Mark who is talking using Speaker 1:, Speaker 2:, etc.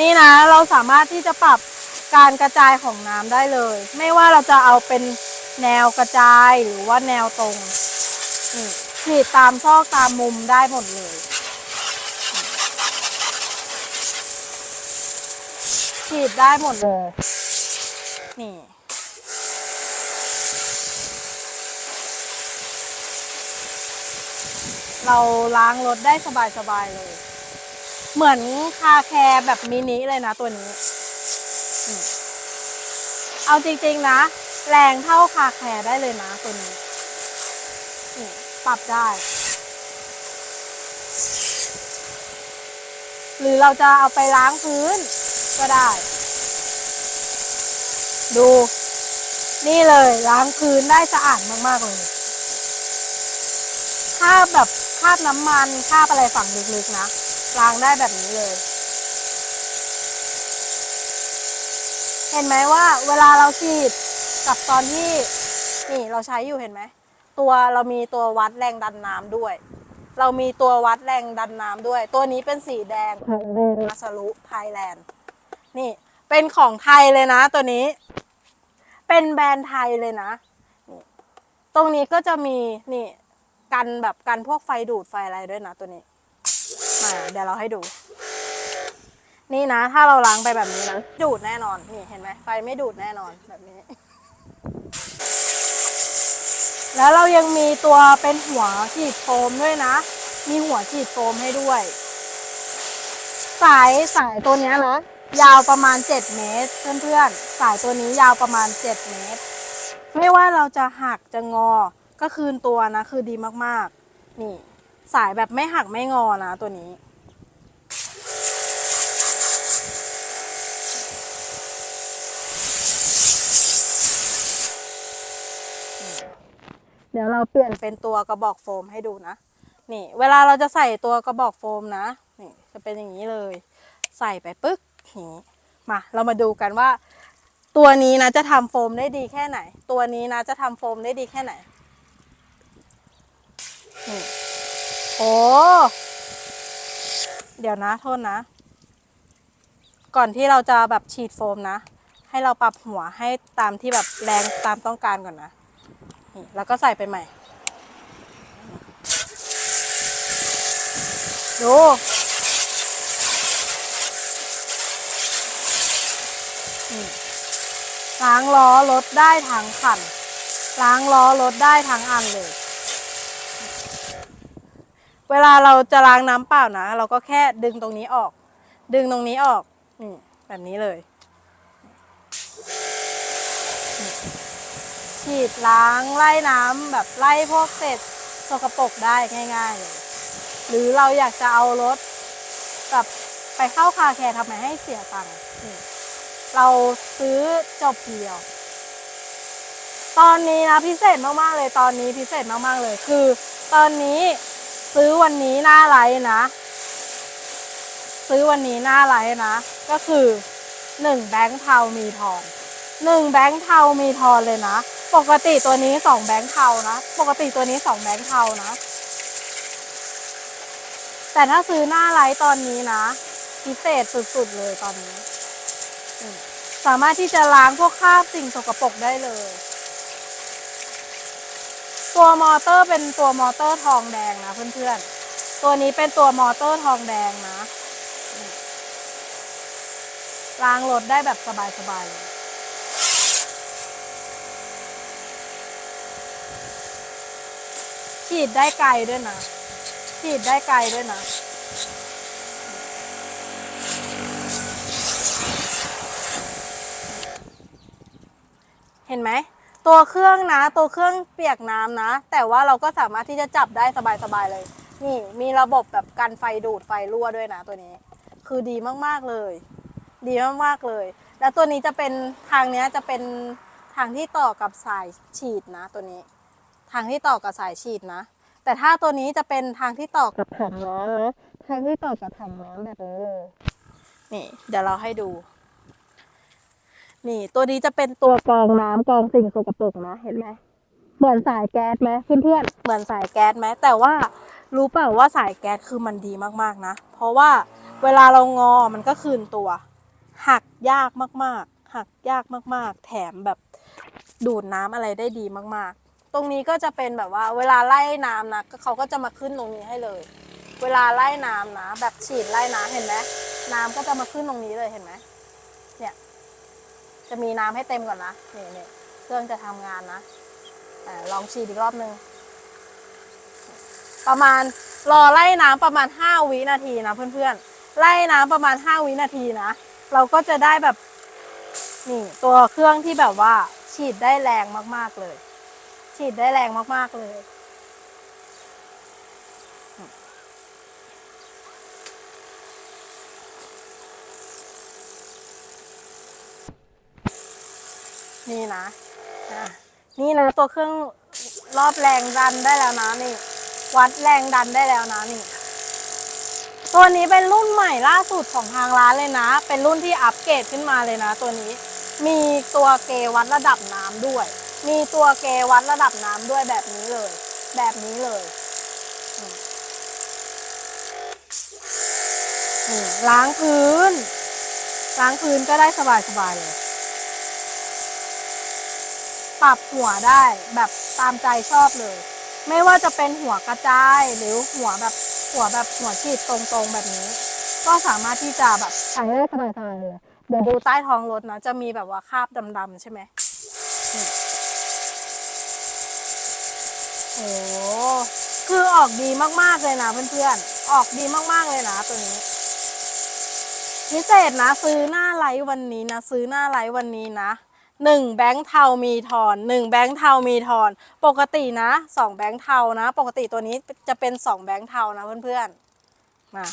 Speaker 1: นี่นะเราสามารถที่จะปรับการกระจายของน้ำได้เลย ไม่ว่าเราจะเอาเป็นแนวกระจายหรือว่าแนวตรงนี่ฉีดตามซอกตามมุมได้หมดเลย ฉีดได้หมดเลย นี่เราล้างรถได้สบายๆเลย เหมือนคาแคร์แบบมินิเลยนะตัวนี้ เอาจริงๆนะ แรงเท่าคาแคร์ได้เลยนะตัวนี้ ปรับได้ หรือเราจะเอาไปล้างพื้นก็ได้ ดู นี่เลยล้างพื้นได้สะอาดมากๆเลยคราบแบบคราบน้ำมันคราบอะไรฝังลึกๆนะ ล้างได้แบบนี้เลย เห็นไหมว่าเวลาเราฉีดกับตอนที่นี่เราใช้อยู่เห็นไหม ตัวเรามีตัววัดแรงดันน้ำด้วย เรามีตัววัดแรงดันน้ำด้วย ตัวนี้เป็นสีแดงมาสรุไทยแลนด์นี่เป็นของไทยเลยนะตัวนี้ เป็นแบรนด์ไทยเลยนะนตรงนี้ก็จะมีนี่กันแบบกันพวกไฟดูดไฟอะไรด้วยนะตัวนี้าเดี๋ยวเราให้ดู นี่นะ ถ้าเราล้างไปแบบนี้นะ ดูดแน่นอน นี่เห็นไหมไฟไม่ดูดแน่นอนแบบนี้ แล้วเรายังมีตัวเป็นหัวฉีดโฟมด้วยนะ มีหัวฉีดโฟมให้ด้วย สายสายตัวนี้นะยาวประมาณ 7 เมตร เพื่อนๆ สายตัวนี้ยาวประมาณ 7 เมตร ไม่ว่าเราจะหักจะงอ ก็คืนตัวนะ คือดีมากๆ นี่ สายแบบไม่หักไม่งอนะตัวนี้ เดี๋ยวเราเปลี่ยนเป็นตัวกระบอกโฟมให้ดูนะ นี่ เวลาเราจะใส่ตัวกระบอกโฟมนะ นี่จะเป็นอย่างนี้เลย ใส่ไปปึ๊กอย่างนี้มา เรามาดูกันว่า ตัวนี้นะจะทำโฟมได้ดีแค่ไหน ตัวนี้นะจะทำโฟมได้ดีแค่ไหนนี่ โอ้ เดี๋ยวนะโทษนะ ก่อนที่เราจะแบบฉีดโฟมนะ ให้เราปรับหัวให้ตามที่แบบแรงตามต้องการก่อนนะนี่แล้วก็ใส่ไปใหม่ ดูล้างล้อรถได้ทั้งคัน ล้างล้อรถได้ทั้งอันเลย เวลาเราจะล้างน้ำเปล่านะ เราก็แค่ดึงตรงนี้ออก ดึงตรงนี้ออกนี่แบบนี้เลยฉีดล้างไล่น้ำแบบไล่พวกเศษสกปรกได้ง่าย ๆ เลย หรือเราอยากจะเอารถแบบไปเข้าคาแคร์ทำไมให้เสียตังค์เราซื้อจบเดียว ตอนนี้นะพิเศษมากๆเลยตอนนี้พิเศษมากๆเลยคือ ตอนนี้ ซื้อวันนี้หน้าไลฟ์นะ ซื้อวันนี้หน้าไลฟ์นะ ก็คือหนึ่งแบงค์เทามีทองหนึ่งแบงค์เทามีทอนเลยนะ ปกติตัวนี้สองแบงค์เทานะ ปกติตัวนี้สองแบงค์เทานะ แต่ถ้าซื้อหน้าไลท์ตอนนี้นะ พิเศษสุดๆเลยตอนนี้ สามารถที่จะล้างพวกคราบสิ่งสกปรกได้เลย ตัวมอเตอร์เป็นตัวมอเตอร์ทองแดงนะเพื่อนๆ ตัวนี้เป็นตัวมอเตอร์ทองแดงนะล้างรถได้แบบสบายๆเลยฉีดได้ไกลด้วยนะฉีดได้ไกลด้วยนะ เห็นไหม ตัวเครื่องนะ ตัวเครื่องเปียกน้ำนะ แต่ว่าเราก็สามารถที่จะจับได้สบายๆเลย นี่มีระบบแบบกันไฟดูดไฟรั่วด้วยนะตัวนี้ คือดีมากๆเลย ดีมากๆเลย แล้วตัวนี้จะเป็นทางเนี้ยจะเป็นทางที่ต่อกับสายฉีดนะ ตัวนี้ ทางที่ต่อกับสายฉีดนะ แต่ถ้าตัวนี้จะเป็นทางที่ต่อกับถังน้ำนะทางที่ต่อกับถังน้ำแบบนี้เลยนี่ เดี๋ยวเราให้ดู นี่ตัวนี้จะเป็นตัวกรองน้ำกรองสิ่งสกปรกนะเห็นไหมเหมือนสายแก๊สไหมเพื่อนๆเหมือนสายแก๊สไหมแต่ว่ารู้เปล่าว่าสายแก๊สคือมันดีมากๆนะ เพราะว่าเวลาเรางอมันก็คืนตัว หักยากมากๆ หักยากมากๆ แถมแบบดูดน้ำอะไรได้ดีมากๆ ตรงนี้ก็จะเป็นแบบว่า เวลาไล่น้ำนะเขาก็จะมาขึ้นตรงนี้ให้เลย เวลาไล่น้ำนะ แบบฉีดไล่น้ำเห็นไหมน้ำก็จะมาขึ้นตรงนี้เลยเห็นไหมเนี่ย จะมีน้ำให้เต็มก่อนนะนี่นี่เครื่องจะทำงานนะอลองฉีดอีกรอบนึง ประมาณรอไล่น้ำประมาณ 5 วินาทีนะเพื่อนๆ ไล่น้ำประมาณ 5 วินาทีนะ เราก็จะได้แบบนี่ตัวเครื่องที่แบบว่า ฉีดได้แรงมากๆเลย ฉีดได้แรงมากๆเลย นี่นะอะนี่นะตัวเครื่องรอบแรงดันได้แล้วนะนี่ วัดแรงดันได้แล้วนะนี่ ตัวนี้เป็นรุ่นใหม่ล่าสุดของทางร้านเลยนะ เป็นรุ่นที่อัปเกรดขึ้นมาเลยนะ ตัวนี้มีตัวเกวัดระดับน้ำด้วย มีตัวเกวัดระดับน้ำด้วยแบบนี้เลย แบบนี้เลยอืมนี่ล้างพื้น ล้างพื้นก็ได้สบายๆเลย ปรับหัวได้แบบตามใจชอบเลย ไม่ว่าจะเป็นหัวกระจายหรือหัวแบบหัวแบบหัวฉีดตรงๆแบบนี้ ก็สามารถที่จะแบบใช้ได้สบายๆเลยเดี๋ยวดูใต้ท้องรถนะจะมีแบบว่าคราบดำๆใช่ไหมโอ้คือออกดีมากๆเลยนะเพื่อนๆ ออกดีมากๆเลยนะตัวนี้ พิเศษนะ ซื้อหน้าไลฟ์วันนี้นะ ซื้อหน้าไลฟ์วันนี้นะ หนึ่งแบงค์เทามีทอนหนึ่งแบงค์เทามีทอน ปกตินะสองแบงค์เทานะ ปกติตัวนี้จะเป็นสองแบงค์เทานะเพื่อนๆมา